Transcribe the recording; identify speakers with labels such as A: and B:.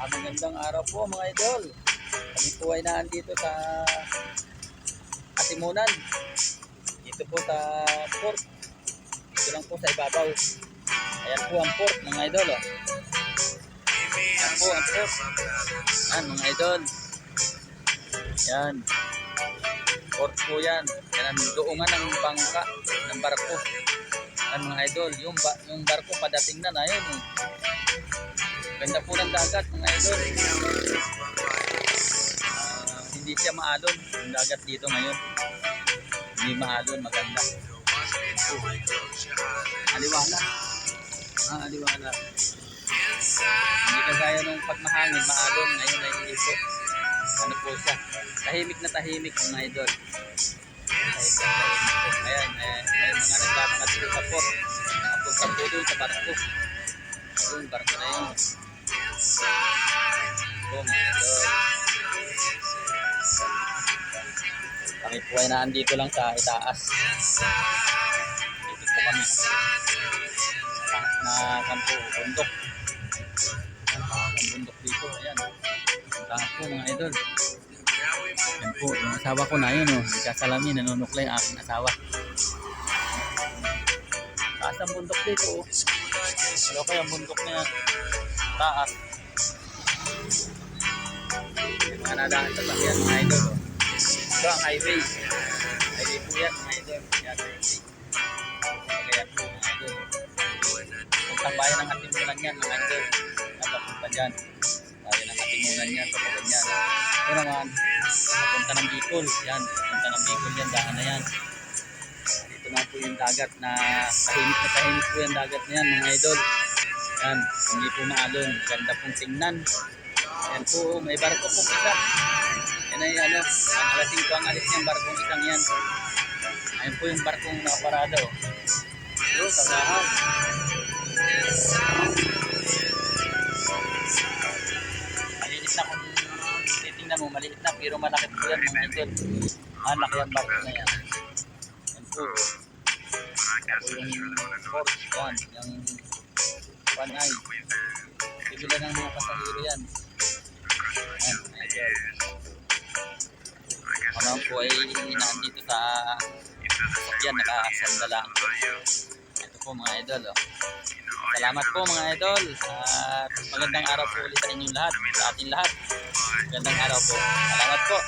A: Ah, magandang araw po mga idol. Kami po ay naandito sa Atimunan. Dito po sa port. Dito lang po sa ibabaw. Ayan po ang port mga idol. Oh. Ayan po ang port. Ayan mga idol. Yan. Port po yan. Yan ang doongan ng bangka ng barko. Yan mga idol. Yung, ba yung barko padating na na yun. Eh. Ganda po ng dagat mga idol. Ah, hindi siya maalon. Yung dagat dito ngayon. Hindi maalon, maganda. Aliwala. Ah, aliwala. Hindi kagaya nung pag mahangin, maalon. Ngayon ay hindi po. Ano po siya. Tahimik na tahimik mga idol. Po. Ayan, eh, may mga sa port. Napunta po doon sa barko. Doon, barko na yun. Kami po ay naandito lang sa itaas. Dito po kami. Na kampo, bundok. Ang bundok dito, ayan. Taas po mga idol. Yan po, yung asawa ko na yun oh. Nagkasalamin, nanunuklay ang aking asawa. Taas ang bundok dito oh. Ano kaya ang bundok na yan? Taas. Yung mga nadaan sa sakyan mga idol oh. Ito ang highway. Highway po yan mga idol. Yan. Kaya po mga idol. Puntang bayan ng Atimunan yan mga idol. Napapunta dyan. Bayan ng Atimunan yan. Papunta yan. Ito naman, papunta ng Bicol. Yan, papunta ng Bicol yan. Daan na yan. Dito na po yung dagat na tahimik na tahimik po yung dagat na yan mga idol. Yan, hindi po maalon. Ganda pong tingnan. Yan po, may barko po isa. Yan ay ano, ang alasing po ang alis niyang barkong isang yan. Ayun po yung barkong nakaparada oh. Yo, kagahan. Maliit na kung titingnan mo, maliit na pero malaki po yan mga idol. Ah, laki ang barko na yan. Yan po. Yung port, yan, yung one eye. Bibila ng mga pasahero yan. Ano po ay nandito sa yan, nakasandala. Ito po mga idol. Oh. Salamat po mga idol. At magandang araw po ulit sa inyong lahat, sa ating lahat. Magandang araw po. Salamat po.